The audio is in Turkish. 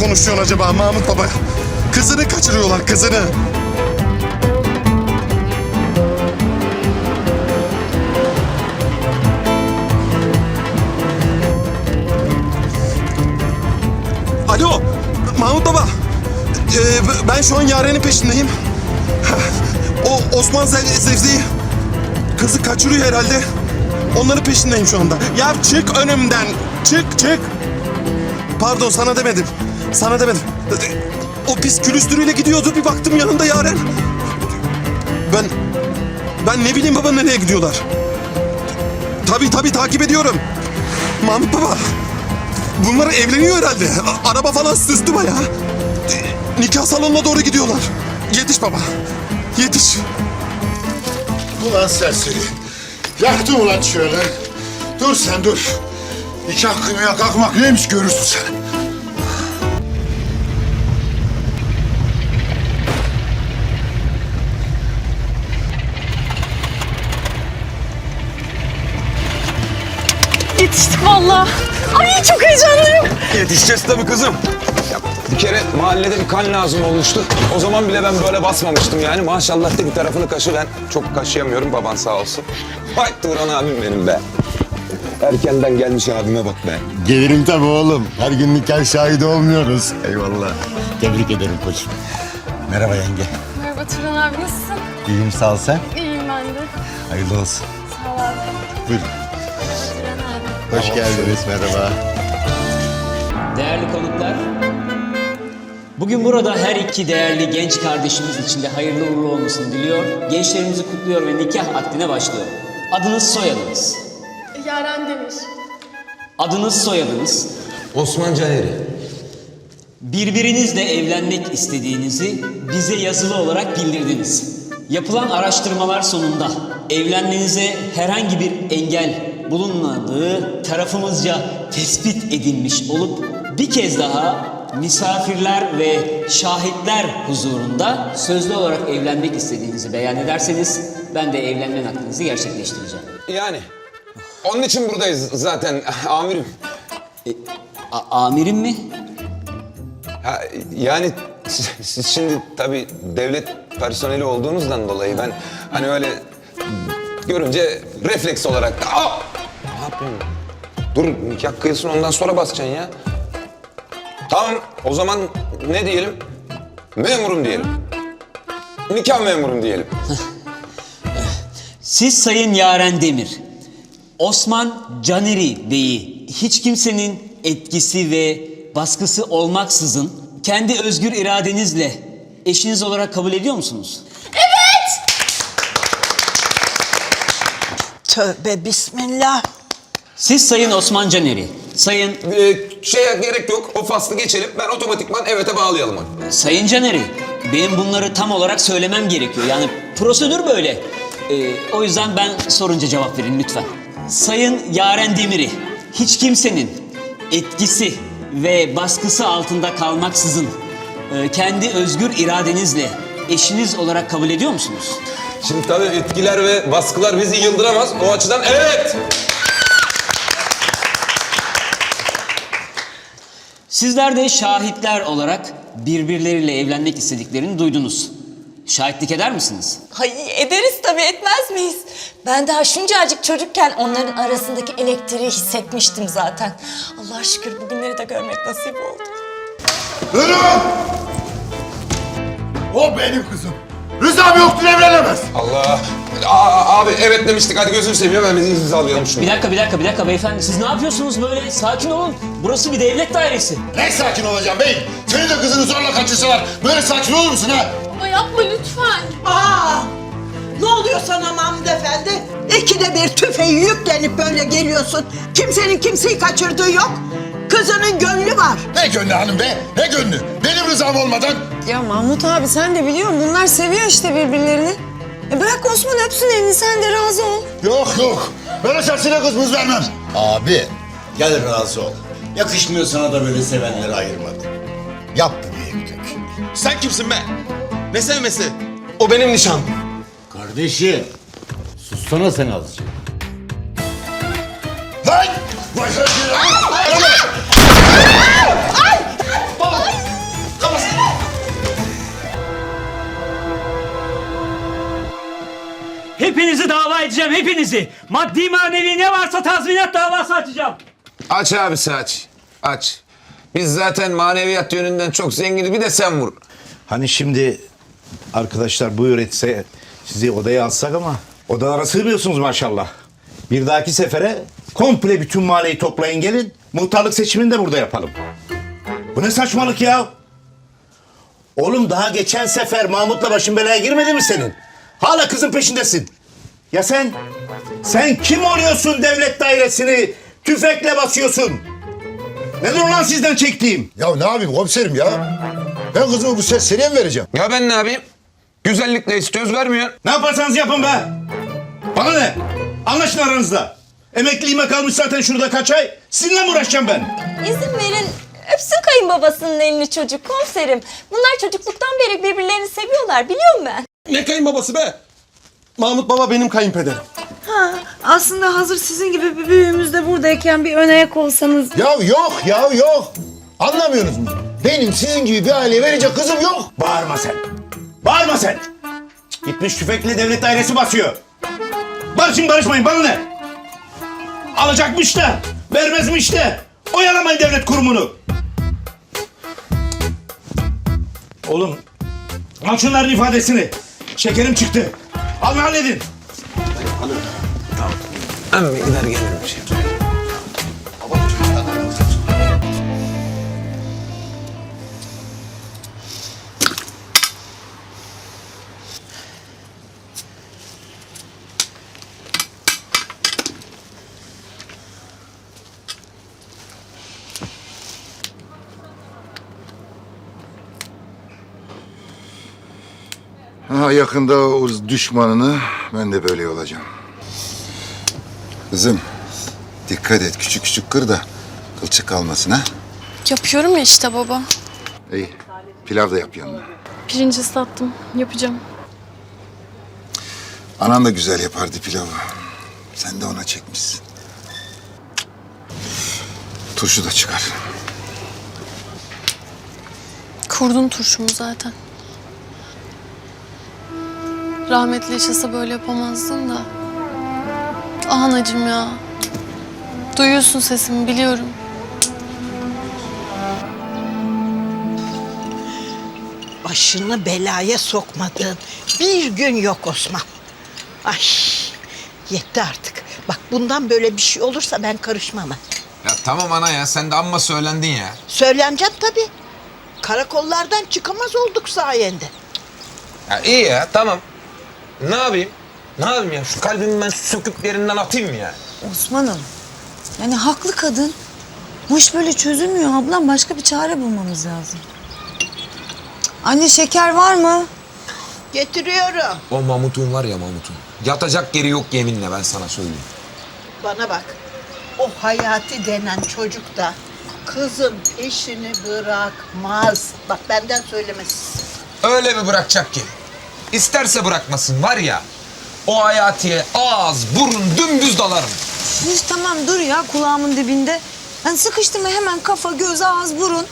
konuşuyorsun acaba Mahmut Baba? Kızını kaçırıyorlar kızını. Alo Mahmut Baba. Ee, ben şu an Yaren'in peşindeyim. O Osman Zev- Zevzi'yi kızı kaçırıyor herhalde. Onların peşindeyim şu anda. Ya çık önümden. Çık çık. Pardon sana demedim. Sana demedim. O pis külüstürüyle gidiyordu. Bir baktım yanında Yaren. Ben... Ben ne bileyim baba nereye gidiyorlar. Tabii tabii takip ediyorum. Mahmut baba. Bunlar evleniyor herhalde. Araba falan süslü bayağı. E, Nikah salonuna doğru gidiyorlar. Yetiş baba. Yetiş. Ulan serseri. Yaktın ulan şöyle. Dur sen dur. Nikah kıymaya kalkmak neymiş görürsün sen. Yetiştik valla. Ay çok heyecanlıyım. Yetişeceğiz tabii kızım. Ya bir kere mahallede bir kan lazım olmuştu. O zaman bile ben böyle basmamıştım yani. Maşallah da bir tarafını kaşı ben çok kaşıyamıyorum baban sağ olsun. Vay Turan abim benim be. Erkenden gelmiş abime bak be. Gelirim tabii oğlum. Her gün nikah şahidi olmuyoruz. Eyvallah. Tebrik ederim koçum. Merhaba yenge. Merhaba Turan abi nasılsın? İyiyim sağ ol sen. İyiyim ben de. Hayırlı olsun. Sağ ol abi. Buyurun. Hoş geldiniz. Merhaba. Değerli konuklar, bugün burada her iki değerli genç kardeşimiz için de hayırlı uğurlu olmasını diliyor. Gençlerimizi kutluyor ve nikah akdine başlıyor. Adınız, soyadınız. Yaren Demir. Adınız, soyadınız. Osman Caneri. Birbirinizle evlenmek istediğinizi bize yazılı olarak bildirdiniz. Yapılan araştırmalar sonunda evlenmenize herhangi bir engel bulunmadığı tarafımızca tespit edilmiş olup bir kez daha misafirler ve şahitler huzurunda sözlü olarak evlenmek istediğinizi beyan ederseniz ben de evlenme nakdinizi gerçekleştireceğim. Yani onun için buradayız zaten amirim. A- amirim mi? Ha, yani siz, siz şimdi tabii devlet personeli olduğunuzdan dolayı ben hani öyle görünce refleks olarak Aa! Ne yapıyorsun? Dur nikah kıyılsın ondan sonra basacaksın ya. Tamam o zaman ne diyelim? Memurum diyelim. Nikah memurum diyelim. Siz Sayın Yaren Demir, Osman Caneri Bey'i hiç kimsenin etkisi ve baskısı olmaksızın kendi özgür iradenizle eşiniz olarak kabul ediyor musunuz? Tövbe bismillah. Siz Sayın Osman Caneri, Sayın Ee, şeye gerek yok o faslı geçelim ben otomatikman evete bağlayalım onu. Sayın Caneri, benim bunları tam olarak söylemem gerekiyor. Yani prosedür böyle. Ee, o yüzden ben sorunca cevap verin lütfen. Sayın Yaren Demir'i hiç kimsenin etkisi ve baskısı altında kalmaksızın e, kendi özgür iradenizle eşiniz olarak kabul ediyor musunuz? Şimdi tabii etkiler ve baskılar bizi yıldıramaz. O açıdan evet. Sizler de şahitler olarak birbirleriyle evlenmek istediklerini duydunuz. Şahitlik eder misiniz? Ay ederiz tabii etmez miyiz? Ben daha şuncacık çocukken onların arasındaki elektriği hissetmiştim zaten. Allah şükür bugünleri de görmek nasip oldu. Durun! O benim kızım. Rızam yoktur evlenemez. Allah. Aa, abi evet demiştik. Hadi gözünü seveyim hemen imzalayalım şunu. Bir dakika, bir dakika, bir dakika beyefendi. Siz ne yapıyorsunuz böyle? Sakin olun. Burası bir devlet dairesi. Ne sakin olacağım bey? Seni de kızını zorla kaçırsalar böyle sakin olur musun ha? Baba yapma lütfen. Aa! Ne oluyor sana Mahmut Efendi? İkide bir tüfeği yüklenip böyle geliyorsun. Kimsenin kimseyi kaçırdığı yok. Kızının gönlü var. Ne gönlü hanım be? Ne gönlü? Benim rızam olmadan Ya Mahmut abi sen de biliyorsun bunlar seviyor işte birbirlerini. E bırak Osman öpsün elini sen de razı ol. Yok yok. Ben o şahsine kız mız vermem. Abi gel razı ol. Yakışmıyor sana da böyle sevenleri ayırmadı. Yap bu büyüklük. Sen kimsin be? Ne sevmesi? O benim nişan. Kardeşim. Sussana sen azıcık. Lan! Vay, vay, vay, vay, vay. Hepinizi dava edeceğim, hepinizi. Maddi manevi ne varsa tazminat davası açacağım. Aç abisi aç. Aç. Biz zaten maneviyat yönünden çok zenginiz. Bir de sen vur. Hani şimdi arkadaşlar buyur etse sizi odaya alsak ama odalara sığmıyorsunuz maşallah. Bir dahaki sefere komple bütün mahalleyi toplayın gelin. Muhtarlık seçimini de burada yapalım. Bu ne saçmalık ya? Oğlum daha geçen sefer Mahmut'la başın belaya girmedi mi senin? Hala kızın peşindesin. Ya sen? Sen kim oluyorsun devlet dairesini tüfekle basıyorsun? Nedir ulan sizden çektiğim? Ya ne yapayım komiserim ya? Ben kızımı bu serseriye mi vereceğim? Ya ben ne yapayım? Güzellikle istiyoruz vermiyor. Ne yaparsanız yapın be. Bana ne? Anlaşın aranızda. Emekliliğime kalmış zaten şurada kaç ay. Sizinle mi uğraşacağım ben? İzin verin öpsün kayınbabasının elini çocuk komiserim. Bunlar çocukluktan beri birbirlerini seviyorlar biliyorum ben. Ne kayınbabası be? Mahmut baba benim kayınpederim. Ha, aslında hazır sizin gibi bir büyüğümüz de buradayken bir ön ayak olsanız. Ya yok ya yok. Anlamıyorsunuz mu? Benim sizin gibi bir aileye verecek kızım yok. Bağırma sen. Bağırma sen. Gitmiş tüfekle devlet dairesi basıyor. Barışın barışmayın bana ne? Alacakmış da, vermezmiş de. Oyalamayın devlet kurumunu. Oğlum, al şunların ifadesini. Şekerim çıktı. Alın halledin. Ben bir gider gelirim Ha, yakında o düşmanını ben de böyle olacağım. Kızım dikkat et küçük küçük kır da kılçık kalmasın ha. Yapıyorum ya işte baba. İyi pilav da yap yanına. Pirinci ıslattım. Yapacağım. Anan da güzel yapardı pilavı. Sen de ona çekmişsin. Turşu da çıkar. Kurdun turşumu zaten. Rahmetli yaşasa böyle yapamazdın da. Ah anacığım ya. Duyuyorsun sesimi biliyorum. Başını belaya sokmadığın bir gün yok Osman. Ay yetti artık. Bak bundan böyle bir şey olursa ben karışmam. ha. Ya tamam ana ya sen de amma söylendin ya. Söyleneceğim tabii. Karakollardan çıkamaz olduk sayende. Ya iyi ya tamam. Ne yapayım? Ne yapayım ya? Şu kalbimi ben söküp yerinden atayım mı ya? Osman'ım. Yani haklı kadın. Bu iş böyle çözülmüyor ablam. Başka bir çare bulmamız lazım. Anne şeker var mı? Getiriyorum. O Mahmut'un var ya Mahmut'un. Yatacak yeri yok yeminle ben sana söyleyeyim. Bana bak. O Hayati denen çocuk da kızın peşini bırakmaz. Bak benden söylemesi. Öyle mi bırakacak ki? İsterse bırakmasın var ya. O hayatiye ağız, burun dümdüz dalarım. Üf, tamam dur ya kulağımın dibinde. Ben sıkıştım hemen kafa, göz, ağız, burun.